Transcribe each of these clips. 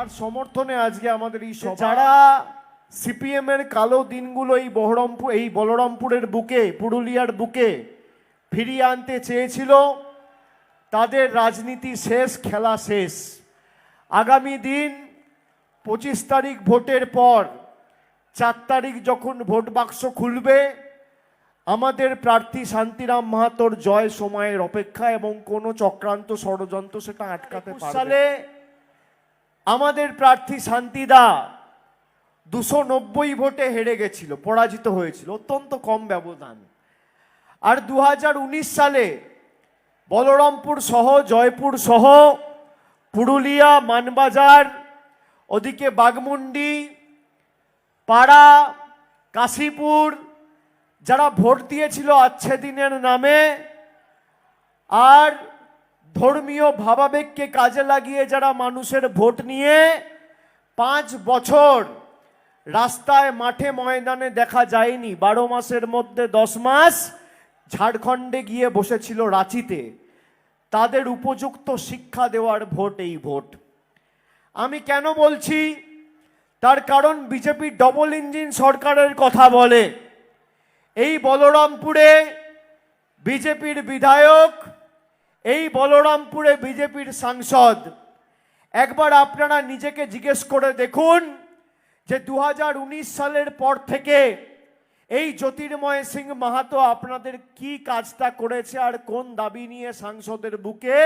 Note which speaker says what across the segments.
Speaker 1: যার সমর্থনে আজকে আমাদের এই যারা সিপিএম এর কালো দিনগুলো এই বহরমপুর এই বলরামপুরের বুকে পুরুলিয়ার বুকে ফিরিয়ে আনতে চেয়েছিল তাদের রাজনীতি শেষ খেলা শেষ। আগামী দিন পঁচিশ তারিখ ভোটের পর চার তারিখ যখন ভোট বাক্স খুলবে আমাদের প্রার্থী শান্তিরাম মাহাতোর জয় সময়ের অপেক্ষা এবং কোনো চক্রান্ত ষড়যন্ত্র সেটা আটকাতে পারবে। সালে আমাদের প্রার্থী শান্তিদা দুশো নব্বই ভোটে হেরে গেছিল, পরাজিত হয়েছিল, অত্যন্ত কম ব্যবধান। আর দু হাজার উনিশ সালে বলরামপুর সহ, জয়পুর সহ, পুরুলিয়া, মানবাজার, ওদিকে বাগমুন্ডি, পাড়া, কাশীপুর, যারা ভোট দিয়েছিল আচ্ছে দিনের নামে, আর ধর্মীয় ভাবাবেগকে কাজে লাগিয়ে যারা মানুষের ভোট নিয়ে পাঁচ বছর রাস্তায় মাঠে ময়দানে দেখা যায়নি, বারো মাসের মধ্যে দশ মাস ঝাড়খণ্ডে গিয়ে বসেছিল রাঁচিতে। তাদের উপযুক্ত শিক্ষা দেওয়ার ভোট, এই ভোট। আমি কেন বলছি? তার কারণ বিজেপি ডবল ইঞ্জিন সরকারের কথা বলে। এই বলরামপুরে বিজেপির বিধায়ক এই বলরামপুরে বিজেপির সাংসদ, একবার আপনারা নিজেকে জিজ্ঞেস করে দেখুন যে দু হাজার উনিশ সালের পর থেকে এই জ্যোতির্ময় সিং মাহাতো আপনাদের কি কাজটা করেছে আর কোন দাবি নিয়ে সাংসদের বুকে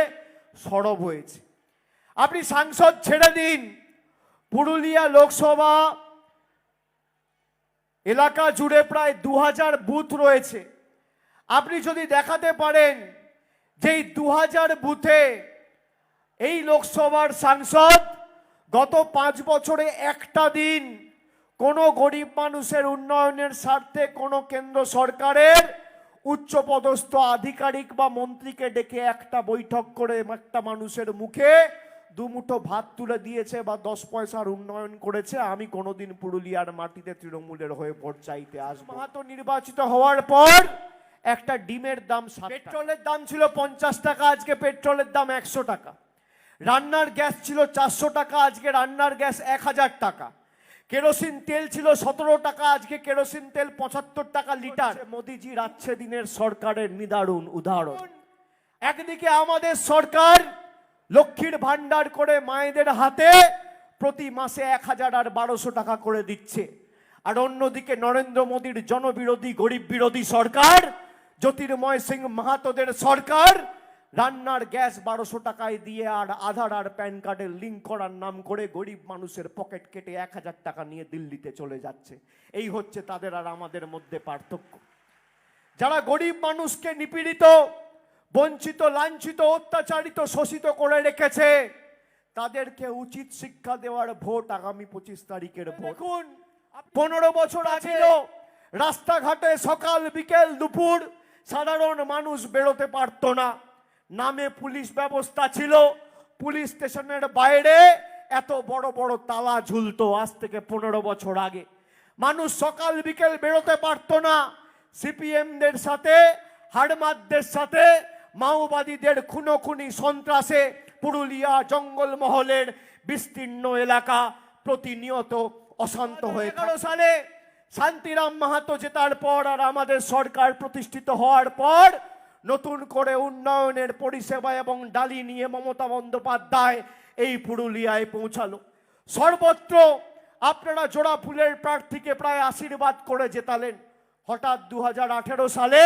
Speaker 1: সরব হয়েছে। আপনি সাংসদ ছেড়ে দিন। পুরুলিয়া লোকসভা এলাকা জুড়ে প্রায় দু হাজার বুথ রয়েছে। আপনি যদি দেখাতে পারেন যে এই দু হাজার বুথে এই লোকসভার সাংসদ গত পাঁচ বছরে একটা দিন কোনো গরিব মানুষের উন্নয়নের স্বার্থে কোনো কেন্দ্র সরকারের উচ্চপদস্থ আধিকারিক বা মন্ত্রীকে ডেকে একটা বৈঠক করে একটা মানুষের মুখে দুমুঠো ভাত তুলে দিয়েছে বা দশ পয়সার উন্নয়ন করেছে, আমি কোনোদিন পুরুলিয়ার মাটিতে তৃণমূলের হয়ে ভোট চাইতে আসব। মাহাতো নির্বাচিত হওয়ার পর একটা ডিমের দাম পেট্রোলের দাম ছিল পঞ্চাশ টাকা আজকে পেট্রোলের দাম একশো টাকা। রান্নার গ্যাস ছিল চারশো টাকা আজকে রান্নার গ্যাস এক হাজার টাকা। কেরোসিন তেল ছিল সতেরো টাকা আজকে কেরোসিন তেল পঁচাত্তর টাকা লিটার। মোদিজি রাচ্ছে দিনের সরকারের নিদারুণ উদাহরণ। একদিকে আমাদের সরকার লক্ষ্মীর ভান্ডার করে মায়েদের হাতে প্রতি মাসে এক হাজার আর বারোশো টাকা করে দিচ্ছে। আর অন্যদিকে নরেন্দ্র মোদীর জনবিরোধী গরিব বিরোধী সরকার জ্যোতির্ময় সিং মাহাতোদের সরকার রান্নার গ্যাস বারোশো টাকায় দিয়ে আর আধার আর প্যান কার্ডের লিঙ্ক করার নাম করে গরিব মানুষের পকেট কেটে এক হাজার টাকা নিয়ে দিল্লিতে চলে যাচ্ছে। এই হচ্ছে তাদের আর আমাদের মধ্যে পার্থক্য। যারা গরিব মানুষকে নিপীড়িত বঞ্চিত লাঞ্ছিত অত্যাচারিত শোষিত করে রেখেছে তাদেরকে উচিত শিক্ষা দেওয়ার ভোট আগামী পঁচিশ তারিখের ভোট। পনেরো বছর আগে রাস্তাঘাটে সকাল বিকেল দুপুর সাধারণ মানুষ বেরোতে পারতো না। নামে পুলিশ ব্যবস্থা ছিল। পুলিশ স্টেশনের বাইরে এত বড় বড় তালা ঝুলতো আজ থেকে পনেরো বছর আগে। মানুষ সকাল বিকেল বেরোতে পারতো না। সিপিএমদের সাথে হাড়মাদদের সাথে মাওবাদীদের খুনোখুনি সন্ত্রাসে পুরুলিয়া জঙ্গলমহলের বিস্তীর্ণ এলাকা প্রতিনিয়ত অশান্ত হয়ে এগারো সালে শান্তিরাম মাহাতো জেতার পর আর আমাদের সরকার প্রতিষ্ঠিত হওয়ার পর নতুন করে উন্নয়নের পরিষেবা এবং ডালি নিয়ে মমতা বন্দ্যোপাধ্যায় এই পুরুলিয়ায় পৌঁছালো। সর্বত্র আপনারা জোড়া ফুলের প্রার্থীকে প্রায় আশীর্বাদ করে জেতালেন। হঠাৎ দু হাজার আঠেরো সালে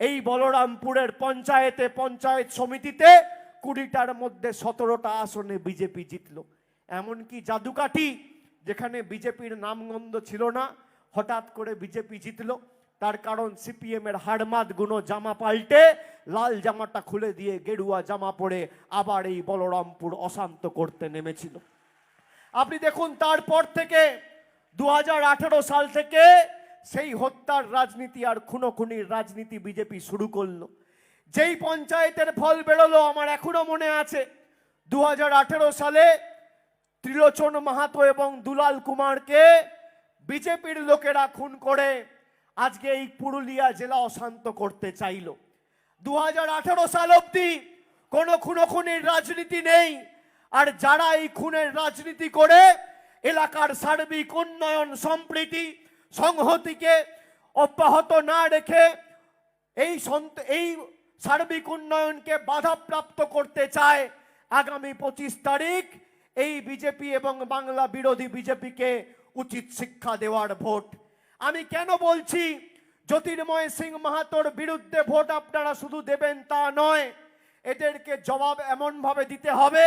Speaker 1: এই বলরামপুরের পঞ্চায়েতে পঞ্চায়েত সমিতিতে কুড়িটার মধ্যে সতেরোটা আসনে বিজেপি জিতল। এমনকি জাদুকাঠি, যেখানে বিজেপির নামগন্ধ ছিল না হঠাৎ করে বিজেপি জিতলো। তার কারণ সিপিএম এর হাড়মাদ গুনো জামা পাল্টে, লাল জামাটা খুলে দিয়ে গেরুয়া জামা পরে আবার এই বলরামপুর অশান্ত করতে নেমেছিল। আপনি দেখুন, তারপর থেকে দু হাজার আঠেরো সাল থেকে সেই হত্যার রাজনীতি আর খুনোখুনির রাজনীতি বিজেপি শুরু করল। যেই পঞ্চায়েতের ফল বেরোলো আমার এখনও মনে আছে। দু হাজার আঠেরো সালে ত্রিলোচন মাহাতো এবং দুলাল কুমারকে বিজেপির লোকেরা খুন করে। আজকে এই পুরুলিয়া জেলা অশান্ত করতে চাইলো। দু হাজার সাল অবধি কোনো খুনোখুনির রাজনীতি নেই। আর যারা এই খুনের রাজনীতি করে, এলাকার সার্বিক উন্নয়ন সম্প্রীতি, সংহতিকে অব্যাহত না রেখে এই এই সার্বিক উন্নয়নকে বাধাপ্রাপ্ত করতে চায় আগামী পঁচিশ তারিখ। এই বিজেপি এবং বাংলা বিরোধী বিজেপিকে উচিত শিক্ষা দেওয়ার ভোট। আমি কেন বলছি জ্যোতির্ময় সিং মাহাতোর বিরুদ্ধে ভোট আপনারা শুধু দেবেন তা নয় এদেরকে জবাব এমনভাবে দিতে হবে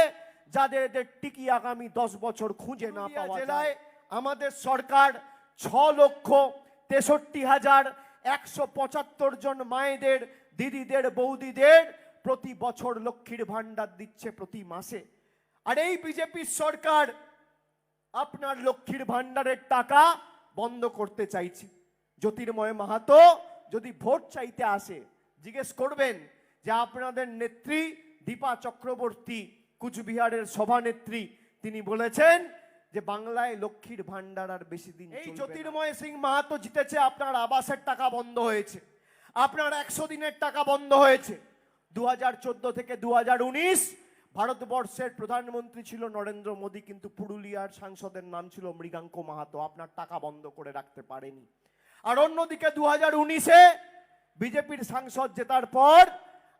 Speaker 1: যাদের এদের টিকি আগামী দশ বছর খুঁজে না পাওয়া জেলায় আমাদের সরকার ছ লক্ষ তেষট্টি হাজার একশো পঁচাত্তর জন মায়েদের দিদিদের বৌদিদের প্রতি বছর লক্ষ্মীর ভাণ্ডার দিচ্ছে প্রতি মাসে। আর এই বিজেপির সরকার আপনার লক্ষ্মীর ভাণ্ডারের টাকা বন্ধ করতে চাইছি। জ্যোতির্ময় মাহাতো যদি ভোট চাইতে আসে জিজ্ঞেস করবেন যে আপনাদের নেত্রী দীপা চক্রবর্তী কুচবিহারের সভানেত্রী তিনি বলেছেন যে বাংলায় লক্ষ্মীর ভাণ্ডার আর বেশি দিন এই জ্যোতির্ময় সিং মাহাতো জিতেছে আপনার আবাসের টাকা বন্ধ হয়েছে। আপনার একশো দিনের টাকা বন্ধ হয়েছে। দু হাজার চোদ্দ থেকে দু হাজার উনিশ ভারতবর্ষের প্রধানমন্ত্রী ছিল নরেন্দ্র মোদী কিন্তু পুরুলিয়ার সাংসদের নাম ছিল মৃগাঙ্ক মাহাতো। আপনার টাকা বন্ধ করে রাখতে পারেনি। আর অন্যদিকে দু হাজার উনিশে বিজেপির সাংসদ জেতার পর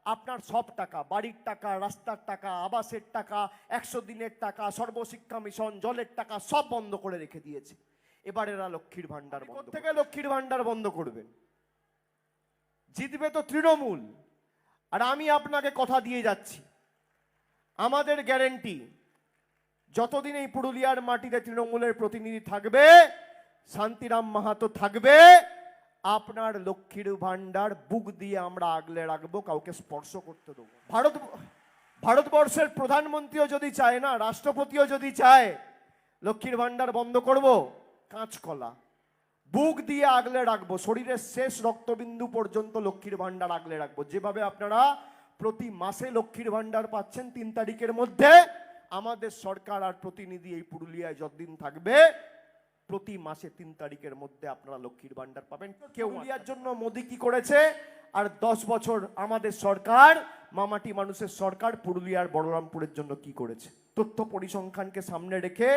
Speaker 1: আপনার সব টাকা বাড়ির টাকা রাস্তার টাকা আবাসের টাকা একশো দিনের টাকা সর্বশিক্ষা মিশন জলের টাকা সব বন্ধ করে রেখে দিয়েছে। এবার এরা লক্ষ্মীর ভান্ডার বন্ধ থেকে লক্ষ্মীর ভান্ডার বন্ধ করবেন? জিতবে তো তৃণমূল। আর আমি আপনাকে কথা দিয়ে যাচ্ছি। আমাদের গ্যারেন্টি, যতদিন এই পুরুলিয়ার মাটিতে তৃণমূলের প্রতিনিধি থাকবে, শান্তিরাম মাহাতো থাকবে, আপনার লক্ষ্মীর ভান্ডার বুক দিয়ে আমরা আগলে রাখব, কাউকে স্পর্শ করতে দেবো ভারত ভারতবর্ষের প্রধানমন্ত্রীও যদি চায় না, রাষ্ট্রপতিও যদি চায়, লক্ষ্মীর ভান্ডার বন্ধ করব, কাঁচকলা। বুক দিয়ে আগলে রাখব, শরীরের শেষ রক্তবিন্দু পর্যন্ত লক্ষ্মীর ভান্ডার আগলে রাখব। যেভাবে আপনারা প্রতি মাসে লক্ষ্মীর ভান্ডার পাচ্ছেন তিন তারিখের মধ্যে। আমাদের সরকার আর প্রতিনিধি এই পুরুলিয়ায় যতদিন থাকবে, প্রতি মাসে তিন তারিখের মধ্যে আপনারা লক্ষ্মীর ভান্ডার পাবেন। কেউ পুরুলিয়ার জন্য মোদি কি করেছে? আর দশ বছর আমাদের সরকার, মামাটি মানুষের সরকার পুরুলিয়ার বলরামপুরের জন্য কি করেছে? তথ্য পরিসংখ্যানকে সামনে রেখে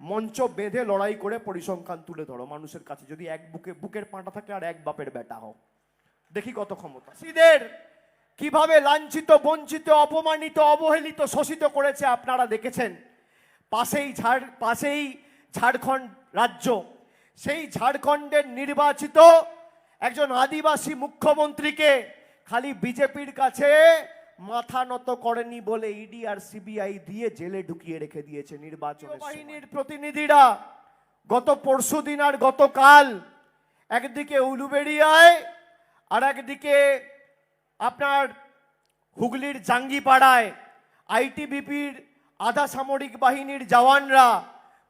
Speaker 1: মঞ্চ বেঁধে লড়াই করে পরিসংখ্যান তুলে ধরো মানুষের কাছে। যদি এক বুকে, বুকের পাঁটা থাকে আর এক বাপের বেটা হও। দেখি কত ক্ষমতা। সিদের কীভাবে লাঞ্ছিত, বঞ্চিত, অপমানিত, অবহেলিত শোষিত করেছে আপনারা দেখেছেন? পাশেই ঝাড়, পাশেই ঝাড়খণ্ড রাজ্য। সেই ঝাড়খণ্ডের নির্বাচিত একজন আদিবাসী মুখ্যমন্ত্রীকে খালি বিজেপির কাছে মাথা নত করেনি বলে ইডি আর সিবিআই দিয়ে জেলে ঢুকিয়ে রেখে দিয়েছে নির্বাচন বাহিনীর প্রতিনিধিরা গত পরশুদিন আর গতকাল একদিকে উলুবেড়িয়ায় আর একদিকে আপনার হুগলির জাঙ্গিপাড়ায় আইটিবিপির আধা সামরিক বাহিনীর জওয়ানরা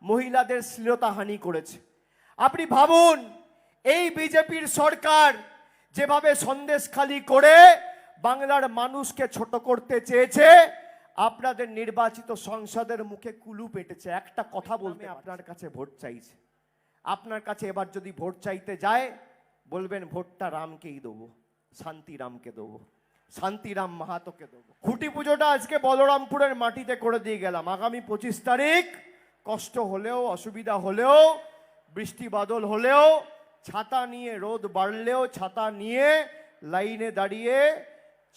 Speaker 1: মহিলাদের শ্লীলতাহানি করেছে। আপনি ভাবুন এই বিজেপির সরকার যেভাবে সন্দেশখালি করে বাংলার মানুষকে ছোট করতে চেয়েছে আপনাদের নির্বাচিত সংসদের মুখে কুলু পেটেছে। একটা কথা বলতে আপনার কাছে ভোট চাইছে। আপনার কাছে এবার যদি ভোট চাইতে যায় বলবেন ভোটটা রামকেই দেবো। শান্তিরামকে দেবো। শান্তিরাম মাহাতোকে দেবো। খুঁটি পুজোটা আজকে বলরামপুরের মাটিতে করে দিয়ে গেলাম। আগামী পঁচিশ তারিখ কষ্ট হলেও, অসুবিধা হলেও, বৃষ্টি বাদল হলেও, ছাতা নিয়ে রোদ বাড়লেও, ছাতা নিয়ে লাইনে দাঁড়িয়ে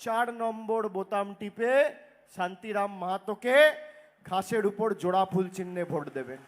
Speaker 1: চার নম্বর বোতাম টিপে শান্তিরাম মাহাতোকে ঘাসের উপর জোড়া ফুল চিহ্নে ভোট দেবেন।